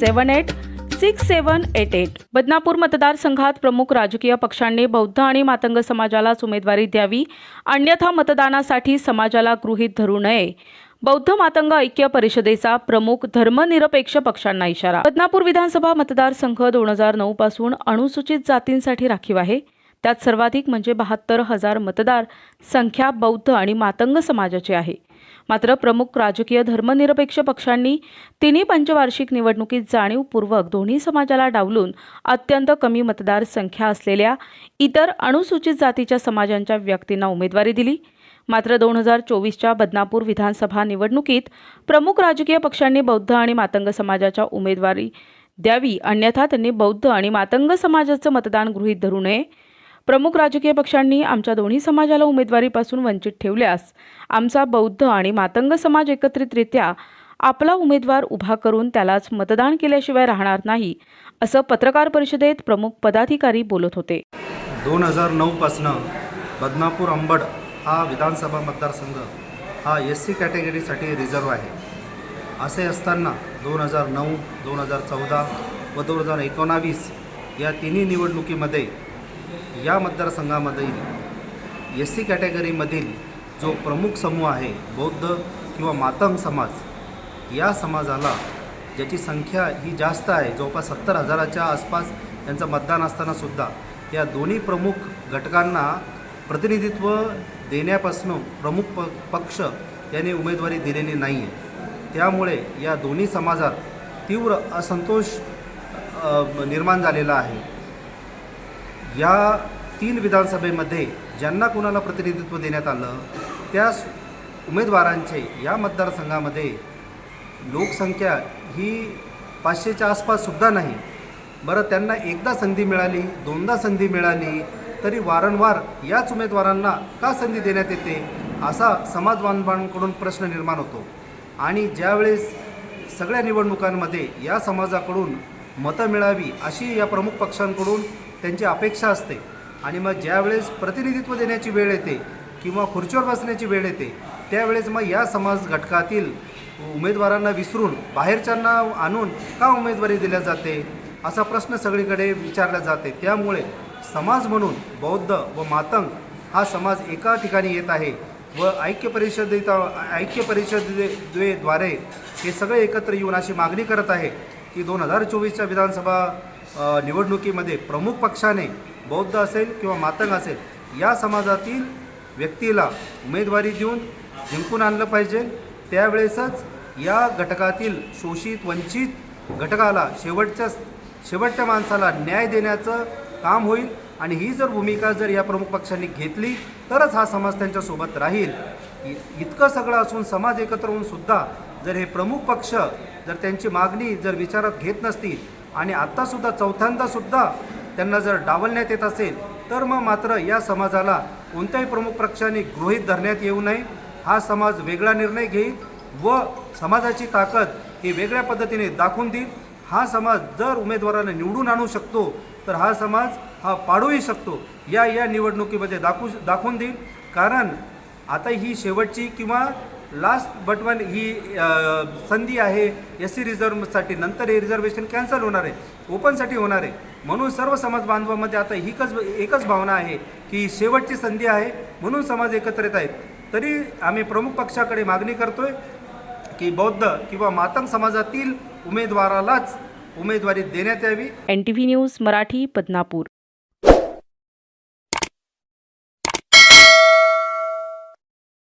seven eight six seven eight eight. Badnapur मतदारसंघात प्रमुख राजकीय पक्षांनी बौद्ध आणि मातंग समाजालाच उमेदवारी द्यावी अन्यथा मतदानासाठी समाजाला गृहीत धरू नये. बौद्ध मातंग ऐक्य परिषदेचा प्रमुख धर्मनिरपेक्ष पक्षांना इशारा. बदनापूर विधानसभा मतदारसंघ दोन हजार नऊ पासून अनुसूचित जातींसाठी राखीव आहे. त्यात सर्वाधिक म्हणजे बहात्तर हजार मतदार संख्या बौद्ध आणि मातंग समाजाची आहे. मात्र प्रमुख राजकीय धर्मनिरपेक्ष पक्षांनी तिन्ही पंचवार्षिक निवडणुकीत जाणीवपूर्वक दोन्ही समाजाला डावलून अत्यंत कमी मतदार संख्या असलेल्या इतर अनुसूचित जातीच्या समाजांच्या व्यक्तींना उमेदवारी दिली. मात्र दोन हजार चोवीसच्या बदनापूर विधानसभा निवडणुकीत प्रमुख राजकीय पक्षांनी बौद्ध आणि मातंग समाजाच्या उमेदवारी द्यावी. अन्यथा त्यांनी बौद्ध आणि मातंग समाजाचं मतदान गृहीत धरू नये. प्रमुख राजकीय पक्षांनी आमच्या दोन्ही समाजाला उमेदवारीपासून वंचित ठेवल्यास आमचा बौद्ध आणि मातंग समाज एकत्रितरित्या आपला उमेदवार उभा करून त्यालाच मतदान केल्याशिवाय राहणार नाही असं पत्रकार परिषदेत प्रमुख पदाधिकारी बोलत होते. दोन हजार नऊपासनं बदनापूर अंबड हा विधानसभा मतदारसंघ हा एस सी कॅटेगरीसाठी रिझर्व आहे. असे असताना दोन हजार नऊ दोन हजार चौदा व दोन हजार एकोणावीस या तिन्ही निवडणुकीमध्ये या मतदारसंघामधील एस सी कॅटेगरीमधील जो प्रमुख समूह आहे बौद्ध किंवा मातंग समाज या समाजाला ज्याची संख्या ही जास्त आहे जवळपास सत्तर हजाराच्या आसपास यांचं मतदान असतानासुद्धा या दोन्ही प्रमुख घटकांना प्रतिनिधित्व देण्यापासून प्रमुख प पक्ष यांनी उमेदवारी दिलेली नाही आहे त्यामुळे या दोन्ही समाजात तीव्र असंतोष निर्माण झालेला आहे. या तीन विधानसभेमध्ये ज्यांना कुणाला प्रतिनिधित्व देण्यात आलं त्या उमेदवारांचे या मतदारसंघामध्ये लोकसंख्या ही पाचशेच्या आसपाससुद्धा नाही. बरं त्यांना एकदा संधी मिळाली दोनदा संधी मिळाली तरी वारंवार याच उमेदवारांना का संधी देण्यात येते असा समाज बांधवांकडून प्रश्न निर्माण होतो. आणि ज्यावेळेस सगळ्या निवडणुकांमध्ये या समाजाकडून मतं मिळावी अशी या प्रमुख पक्षांकडून त्यांची अपेक्षा असते. आणि मग ज्यावेळेस प्रतिनिधित्व देण्याची वेळ येते किंवा खुर्चीवर बसण्याची वेळ येते त्यावेळेस मग या समाज घटकातील उमेदवारांना विसरून बाहेरच्यांना आणून का उमेदवारी दिल्या जाते असा प्रश्न सगळीकडे विचारला जाते. त्यामुळे समाज म्हणून बौद्ध व मातंग हा समाज एका ठिकाणी येत आहे व ऐक्य परिषदेत ऐक्य परिषदेद्वारे हे सगळे एकत्र येऊन अशी मागणी करत आहे की दोन हजार चोवीसच्या विधानसभा निवडणुकीमध्ये प्रमुख पक्षाने बौद्ध असेल किंवा मातंग असेल या समाजातील व्यक्तीला उमेदवारी देऊन जिंकून आणलं पाहिजे. त्यावेळेसच या घटकातील शोषित वंचित घटकाला शेवटच्या शेवटच्या माणसाला न्याय देण्याचं काम होईल. आणि ही जर भूमिका जर या प्रमुख पक्षांनी घेतली तरच हा समाज त्यांच्यासोबत राहील. इतकं सगळं असून समाज एकत्र होऊन सुद्धा जर हे प्रमुख पक्ष जर त्यांची मागणी जर विचारात घेत नसतील आणि आत्तासुद्धा चौथ्यांदासुद्धा त्यांना जर डावलण्यात येत असेल तर मग मात्र या समाजाला कोणत्याही प्रमुख पक्षाने गृहीत धरण्यात येऊ नये. हा समाज वेगळा निर्णय घेईल व समाजाची ताकद ही वेगळ्या पद्धतीने दाखवून देईल. हा समाज जर उमेदवाराला निवडून आणू शकतो तर हा समाज हा पाडूही शकतो. या या निवडणुकीमध्ये दाखवू दाखवून देईल. कारण आता ही शेवटची किंवा लास्ट बट वन ही संधी आहे. एस सी रिझर्वसाठी नंतर हे रिझर्वेशन कॅन्सल होणार आहे. ओपनसाठी होणार आहे. म्हणून सर्व समाज बांधवामध्ये आता एकच एकच भावना आहे की शेवटची संधी आहे. म्हणून समाज एकत्रित आहेत तरी आम्ही प्रमुख पक्षाकडे मागणी करतोय की बौद्ध किंवा मातंग समाजातील उमेदवारालाच उमेदवारी देण्यात यावी. N T V news Marathi Badnapur